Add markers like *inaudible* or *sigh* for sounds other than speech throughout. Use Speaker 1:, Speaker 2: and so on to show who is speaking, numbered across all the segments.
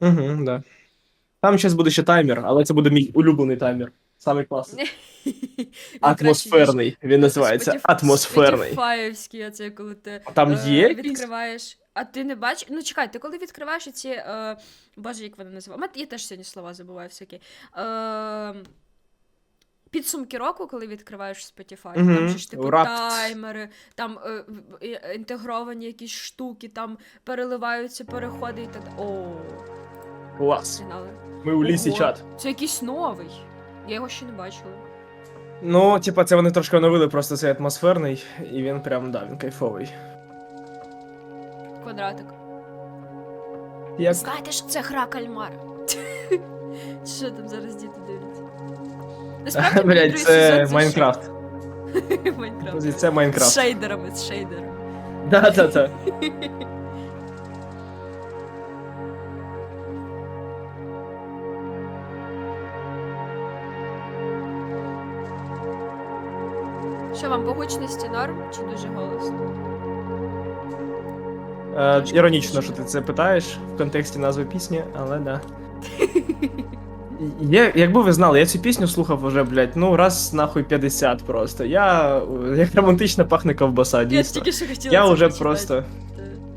Speaker 1: Угу, да. Там зараз буде ще таймер, але це буде мій улюблений таймер. Самий класний. *laughs* Атмосферний. Він називається атмосферний.
Speaker 2: Спотіфаївський, оце коли ти
Speaker 1: Там
Speaker 2: е,
Speaker 1: є
Speaker 2: відкриваєш. А ти не бачиш? Ну чекай, ти коли відкриваєш ці. Е, боже, як вони називають? Я теж сьогодні слова забуваю всякі. Е, Підсумки року, коли відкриваєш Spotify,
Speaker 1: Мгм.
Speaker 2: там же ж типу
Speaker 1: Wrapped.
Speaker 2: таймери, там е, е, інтегровані якісь штуки, там переливаються переходи і так. О,
Speaker 1: Клас.
Speaker 2: фінали.
Speaker 1: Ми у лісі
Speaker 2: Ого.
Speaker 1: чат.
Speaker 2: Це якийсь новий. Я його ще не бачила.
Speaker 1: Ну, типа, це вони трошки оновили просто цей атмосферний, і він прям, да, він кайфовий.
Speaker 2: Квадратик.
Speaker 1: Як
Speaker 2: Знаєте, що це гра кальмара? *laughs* Що там зараз діти дивляться? Насправді, *laughs* мені
Speaker 1: Блять,
Speaker 2: другий
Speaker 1: це Майнкрафт. *laughs*
Speaker 2: Майнкрафт.
Speaker 1: Це
Speaker 2: З
Speaker 1: Майнкрафт.
Speaker 2: шейдерами, з шейдерами.
Speaker 1: Да, да, да.
Speaker 2: Що вам по гучності норм чи дуже голосно?
Speaker 1: Е, іронічно, що ти це питаєш в контексті назви пісні, але да. *laughs* Я, якби ви знали, я цю пісню слухав уже, блядь, ну раз нахуй 50 просто. Я як романтично пахне ковбаса,
Speaker 2: Я тільки що хотіла
Speaker 1: Я
Speaker 2: це
Speaker 1: вже
Speaker 2: прочитати.
Speaker 1: просто.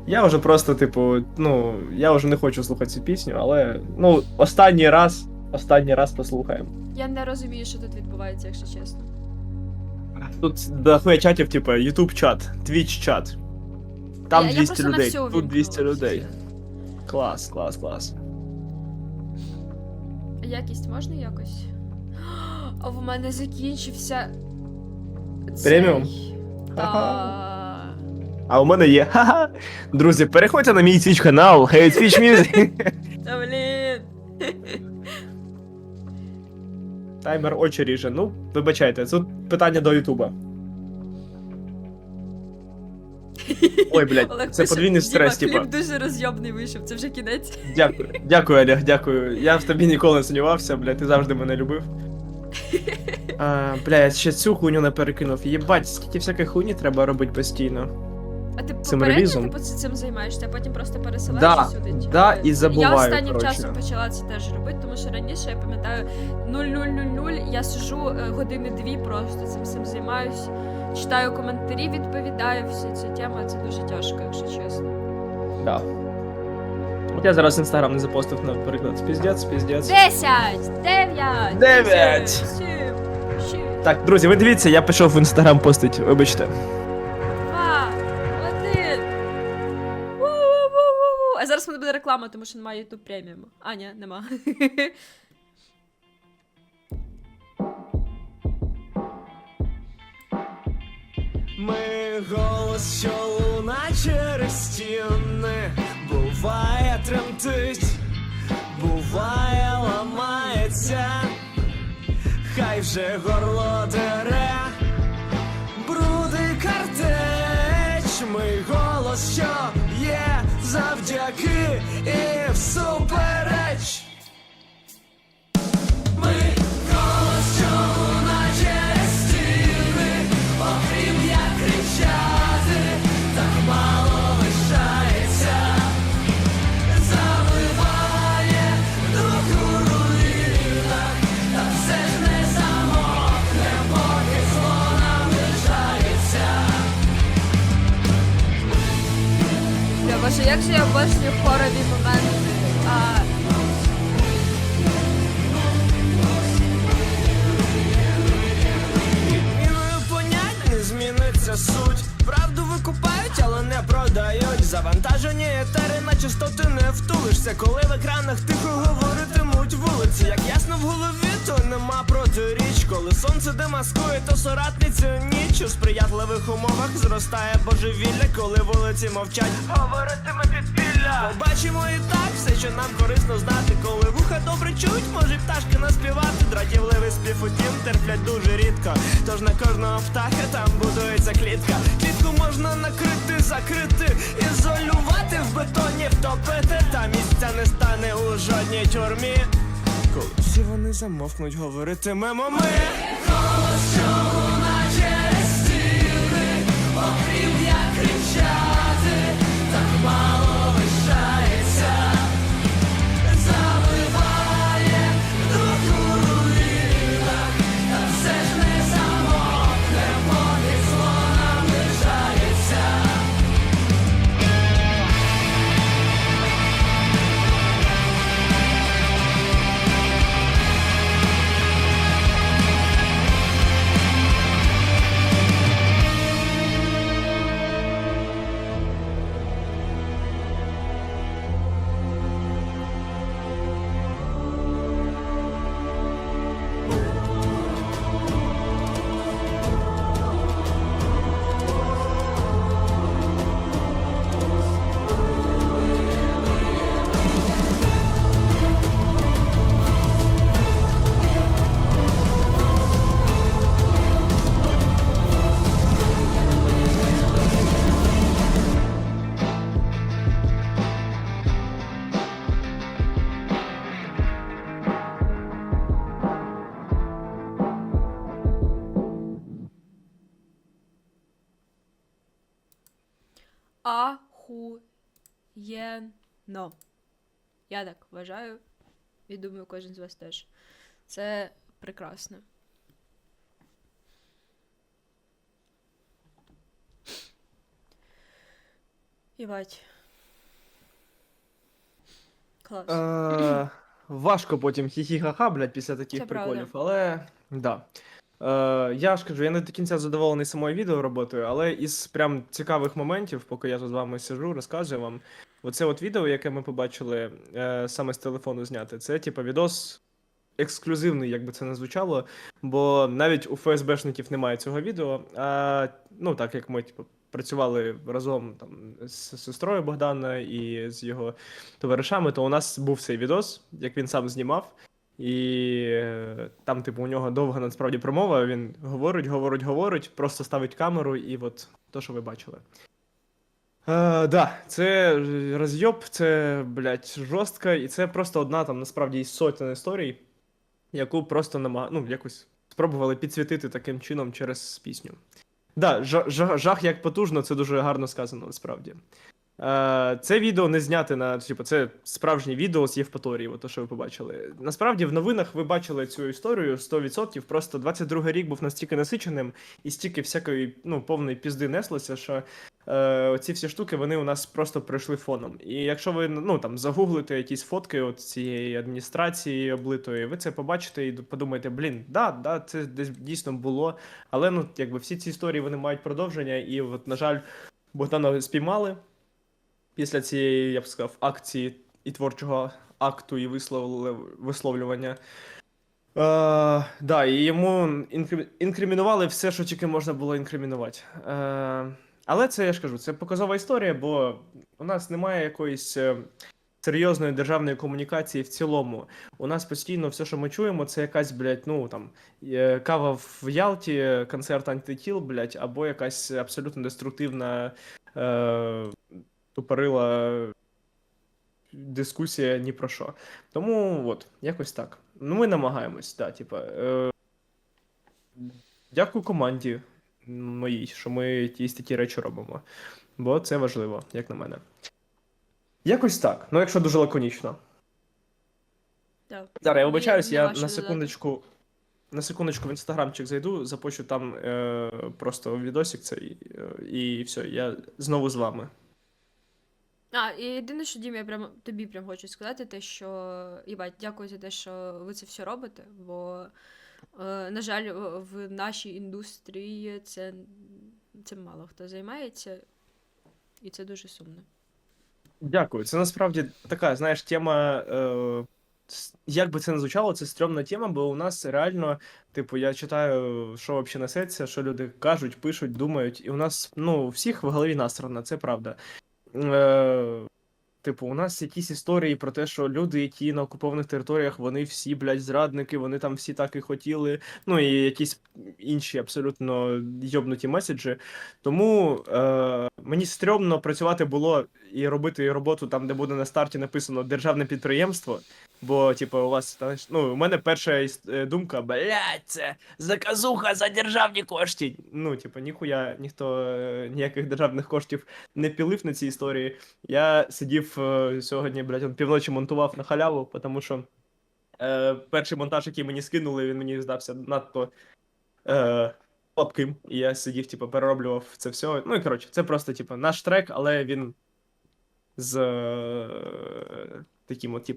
Speaker 1: Я вже просто, типу, ну, я вже не хочу слухати цю пісню, але ну, останній раз, останній раз послухаємо.
Speaker 2: Я не розумію, що тут відбувається, якщо чесно.
Speaker 1: Тут дохуя чатів, типу, YouTube чат, Twitch чат. Там
Speaker 2: я,
Speaker 1: 200
Speaker 2: я просто на
Speaker 1: людей, тут 200
Speaker 2: увімкнула,
Speaker 1: людей. Клас, клас, клас.
Speaker 2: Якість можна якось? А в мене закінчився. Цей. Та...
Speaker 1: А у мене є. Ха-ха. Друзі, переходьте на мій Twitch канал, Hey Twitch Music.
Speaker 2: Та блін.
Speaker 1: Таймер очі ріже. Ну, вибачайте, тут питання до Ютуба. *laughs* Ой, блядь,
Speaker 2: Олег
Speaker 1: це
Speaker 2: пише,
Speaker 1: подвійний стрес,
Speaker 2: Діма,
Speaker 1: типа.
Speaker 2: кліп дуже розйобний вийшов, це вже кінець.
Speaker 1: Дякую, дякую, Олег, дякую. Я в тобі ніколи не сумнівався, блядь, ти завжди мене любив. *laughs* А, бля, я ще цю хуйню не перекинув. Єбать, скільки всякої хуйні треба робити постійно.
Speaker 2: А ти
Speaker 1: Цим
Speaker 2: попередньо
Speaker 1: релізом?
Speaker 2: типу, ц- цим займаєшся, а потім просто пересилаєш
Speaker 1: Да,
Speaker 2: сюди? чи-
Speaker 1: да, і забуваю,
Speaker 2: Я останнім
Speaker 1: коротше.
Speaker 2: часом почала це теж робити, тому що раніше я пам'ятаю 0000, я сижу е, години дві просто цим всім займаюсь, читаю коментарі, відповідаю, всі ці теми, це дуже тяжко, якщо чесно.
Speaker 1: Да. От я зараз інстаграм не запостив, наприклад. Піздець, піздець.
Speaker 2: Десять! Дев'ять!
Speaker 1: Дев'ять!
Speaker 2: вісім, Сім! Шість!
Speaker 1: Так, друзі, ви дивіться, я пішов в інстаграм постить, вибачте.
Speaker 2: Реклама, тому що немає YouTube преміуму. А, ні, нема.
Speaker 3: Ми голос, що луна через стіни, буває тремтить, буває ламається, хай вже горло дере, бруди картеч, ми голос, що завдяки і всупереч.
Speaker 2: Хорові моменти.
Speaker 3: Зміниться суть. Правду викупають, але не продають. Завантажені етери на частоти не втулишся. Коли в екранах тихо говоритимуть вулиці. Як ясно в голові, то нема протиріч. Коли сонце демаскує, то соратницю ніч у сприятливих умовах зростає божевілля, коли вулиці мовчать. Говоритиме підпілля. Побачимо і так все, що нам корисно знати. Коли вуха добре чують, може пташки наспівати. Дратівливий спів утім терплять дуже рідко. Тож на кожного птаха там будується клітка. Клітку можна накрити, закрити, ізолювати в бетоні, втопити. Та місця не стане у жодній тюрмі. Коли всі вони замовкнуть, говоритимемо ми.
Speaker 2: Ахуєнно. Я так вважаю. І думаю, кожен з вас теж. Це прекрасно. Єбать. Клас.
Speaker 1: Е, важко потім хі-хі-ха-ха, блядь, після таких
Speaker 2: Це
Speaker 1: приколів,
Speaker 2: правда.
Speaker 1: але да. Е, я ж кажу, я не до кінця задоволений самою відео роботою, але із прям цікавих моментів, поки я тут з вами сижу, розказую вам. Оце от відео, яке ми побачили е, саме з телефону зняти, це типа відос ексклюзивний, як би це не звучало, бо навіть у ФСБшників немає цього відео. А ну так як ми типу, працювали разом там з сестрою Богдана і з його товаришами, то у нас був цей відос, як він сам знімав. І е, там, типу, у нього довга насправді промова. Він говорить, говорить, говорить, просто ставить камеру, і от то, що ви бачили. Е, да, це розйоб, це, блядь, жорстко, і це просто одна там насправді із сотень історій, яку просто намаг... ну, якось спробували підсвітити таким чином через пісню. Да, жа- жа- жах як потужно, це дуже гарно сказано насправді. Е, Це відео не зняте на типу, це справжнє відео з Євпаторії, от то, що ви побачили. Насправді в новинах ви бачили цю історію 100%. Просто 22 рік був настільки насиченим і стільки всякої ну, повної пізди неслося, що е, ці всі штуки вони у нас просто пройшли фоном. І якщо ви ну, там, загуглите якісь фотки от цієї адміністрації облитої, ви це побачите і подумаєте, блін, да, да, це десь дійсно було. Але ну, якби всі ці історії вони мають продовження, і от, на жаль, Богдана спіймали після цієї, я б сказав, акції і творчого акту і висловлю- висловлювання. Е, да, і йому інкримінували все, що тільки можна було інкримінувати. Е, але це я ж кажу, це показова історія, бо у нас немає якоїсь е, серйозної державної комунікації в цілому. У нас постійно все, що ми чуємо, це якась, блядь, ну там е, кава в Ялті, концерт антитіл, блядь, або якась абсолютно деструктивна е, тупорила дискусія ні про що. Тому от, якось так. Ну, ми намагаємось, да, типа. Е, дякую команді моїй, що ми якісь такі речі робимо. Бо це важливо, як на мене. Якось так. Ну, якщо дуже лаконічно.
Speaker 2: Да.
Speaker 1: Зараз я вибачаюсь, я на секундочку. На секундочку в інстаграмчик зайду, запущу там е, просто відосик цей, е, і все, я знову з вами.
Speaker 2: А, і єдине, що Дім, я прям тобі прям хочу сказати, те, що їбать, дякую за те, що ви це все робите, бо, е, на жаль, в, нашій індустрії це, це мало хто займається, і це дуже сумно.
Speaker 1: Дякую. Це насправді така, знаєш, тема. Е, як би це не звучало, це стрьомна тема, бо у нас реально, типу, я читаю, що взагалі несеться, що люди кажуть, пишуть, думають, і у нас, ну, у всіх в голові насрано, це правда. Е, типу, у нас якісь історії про те, що люди, які на окупованих територіях, вони всі, блядь, зрадники, вони там всі так і хотіли. Ну і якісь інші абсолютно йобнуті меседжі. Тому е, мені стрьомно працювати було і робити роботу там, де буде на старті написано державне підприємство. Бо, типу, у вас знаєш, ну, у мене перша е, думка, блядь, це заказуха за державні кошти. Ну, типу, ніхуя ніхто е, ніяких державних коштів не пілив на цій історії. Я сидів е, сьогодні, блядь, он півночі монтував на халяву, тому що е, перший монтаж, який мені скинули, він мені здався надто е, слабким. І я сидів, типу, перероблював це все. Ну і коротше, це просто, типу, наш трек, але він з е, таким, от,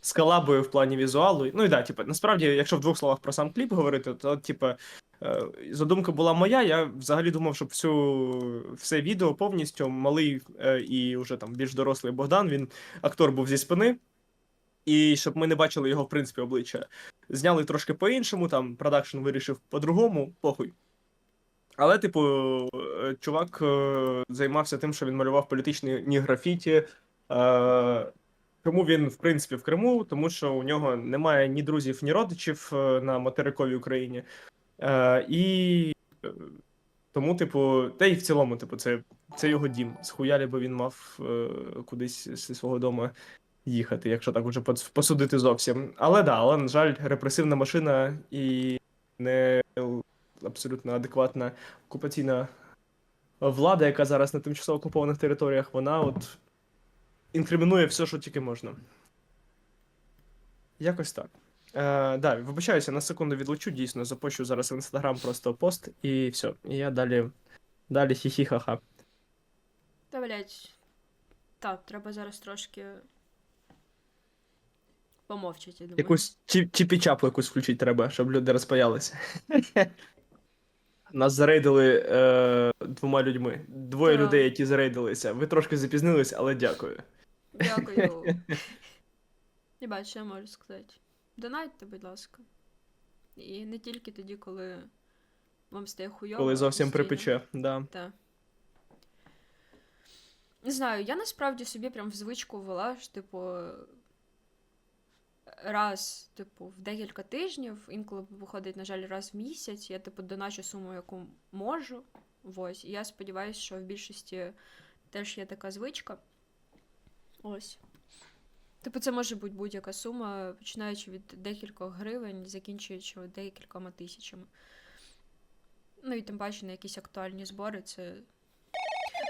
Speaker 1: з колабою в плані візуалу. Ну і да, типу, насправді, якщо в двох словах про сам кліп говорити, то, типу, е, задумка була моя. Я взагалі думав, щоб всю все відео повністю малий е, і вже там більш дорослий Богдан, він актор був зі спини. І щоб ми не бачили його, в принципі, обличчя. Зняли трошки по-іншому, там продакшн вирішив по-другому, похуй. Але, типу, е, чувак займався тим, що він малював політичні графіті. Чому він, в принципі, в Криму? Тому що у нього немає ні друзів, ні родичів е, на материковій Україні. Е, і е, тому, типу, та й в цілому, типу, це, це його дім. Схуялі, бо він мав е, кудись зі свого дому їхати, якщо так уже посудити зовсім. Але да, але, на жаль, репресивна машина і не абсолютно адекватна окупаційна влада, яка зараз на тимчасово окупованих територіях, вона от інкримінує все, що тільки можна. Якось так. Е, да, вибачаюся, на секунду відлучу, дійсно, запущу зараз в інстаграм просто пост і все. І я далі. Далі хі-хі-ха-ха.
Speaker 2: Та, блядь. Так, треба зараз трошки. Помовчати, я думаю.
Speaker 1: Якусь чіп- чіпі-чапу якусь включити треба, щоб люди розпаялися. Нас зарейдили е, двома людьми. Двоє
Speaker 2: Так.
Speaker 1: людей, які зарейдилися. Ви трошки запізнились, але дякую.
Speaker 2: Дякую. *laughs* Не бачу, що я можу сказати. Донайте, будь ласка. І не тільки тоді, коли вам стає хуйово.
Speaker 1: Коли зовсім
Speaker 2: постійно.
Speaker 1: припече. Да.
Speaker 2: Та. Не знаю, я насправді собі прям в звичку ввела, що, типу, раз, типу, в декілька тижнів, інколи виходить, на жаль, раз в місяць, я, типу, доначу суму, яку можу. Ось. І я сподіваюся, що в більшості теж є така звичка. Ось. Типу, це може бути будь-яка сума, починаючи від декількох гривень, закінчуючи декількома тисячами. Ну і тим паче на якісь актуальні збори це.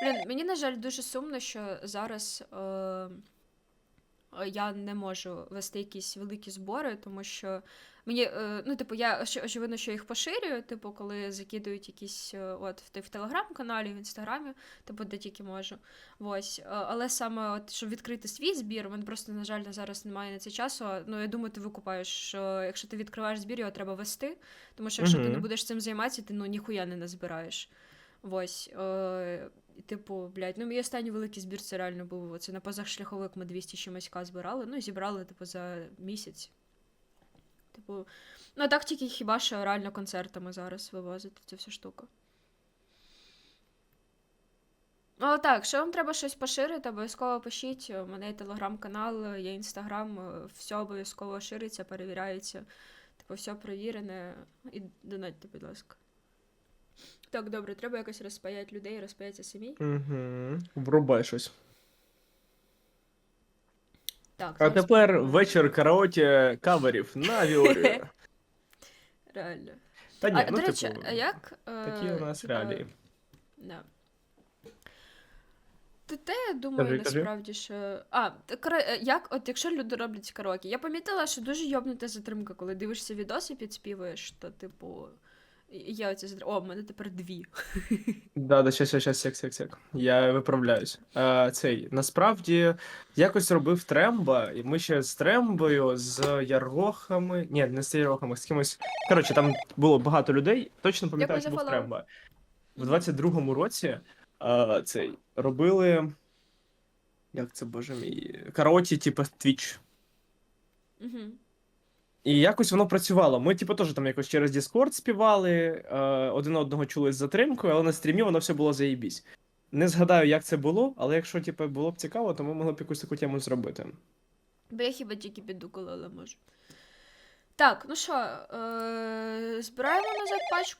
Speaker 2: Блін, мені, на жаль, дуже сумно, що зараз е, я не можу вести якісь великі збори, тому що мені, е, ну, типу, я оч- очевидно, що їх поширюю, типу, коли закидують якісь е, от в, в телеграм-каналі, в інстаграмі, типу, де тільки можу. Ось. Е, Але саме, от, щоб відкрити свій збір, мене просто, на жаль, зараз немає на це часу. Ну, я думаю, ти викупаєш, що якщо ти відкриваєш збір, його треба вести. Тому що якщо ти не будеш цим займатися, ти ну ніхуя не назбираєш. Ось. І, типу, блядь, ну мій останній великий збір це реально був. Це на позашляховик ми 200 чимось збирали. Ну, зібрали, типу, за місяць. Типу, ну так тільки хіба що реально концертами зараз вивозити цю всю штуку. Ну, так, якщо вам треба щось поширити, обов'язково пишіть. У мене є телеграм-канал, є інстаграм, все обов'язково шириться, перевіряється. Типу, все провірене. І донатьте, будь ласка. Так, добре, треба якось розпаяти людей, розпаяться самі.
Speaker 1: Угу. Врубай щось.
Speaker 2: Так,
Speaker 1: А
Speaker 2: зараз
Speaker 1: тепер
Speaker 2: подумаю.
Speaker 1: вечір караоке каверів на Віорі. *laughs*
Speaker 2: Реально.
Speaker 1: Та ні,
Speaker 2: а,
Speaker 1: ну
Speaker 2: до речі,
Speaker 1: типу,
Speaker 2: а як?
Speaker 1: такі
Speaker 2: е,
Speaker 1: у нас
Speaker 2: типа,
Speaker 1: реалії.
Speaker 2: Да. Та те, я думаю,
Speaker 1: Кажи, кажи.
Speaker 2: насправді, що. А, та кара- е, як, от якщо люди роблять караоке, я помітила, що дуже йобнута затримка, коли дивишся відос і підспівуєш, то, типу. Є оця затримка. О, в мене тепер дві.
Speaker 1: Да, да, щас, щас, щас, сек, сек. Я виправляюсь. А, цей, насправді, якось робив Тремба, і ми ще з Трембою, з Ярохами. Ні, не з Ярохами, з кимось. Коротше, там було багато людей. Точно пам'ятаю, що був
Speaker 2: фоллоу.
Speaker 1: Тремба. В 22-му році а, цей робили. Як це, боже мій? Караоті, типу, Twitch.
Speaker 2: Угу.
Speaker 1: І якось воно працювало. Ми, типу, теж там якось через Discord співали, е, один одного чули з затримкою, але на стрімі воно все було заєбісь. Не згадаю, як це було, але якщо типу, було б цікаво, то ми могли б якусь таку тему зробити.
Speaker 2: Бо я хіба тільки піддукала, але можу. Так, ну що, е- збираємо назад пачку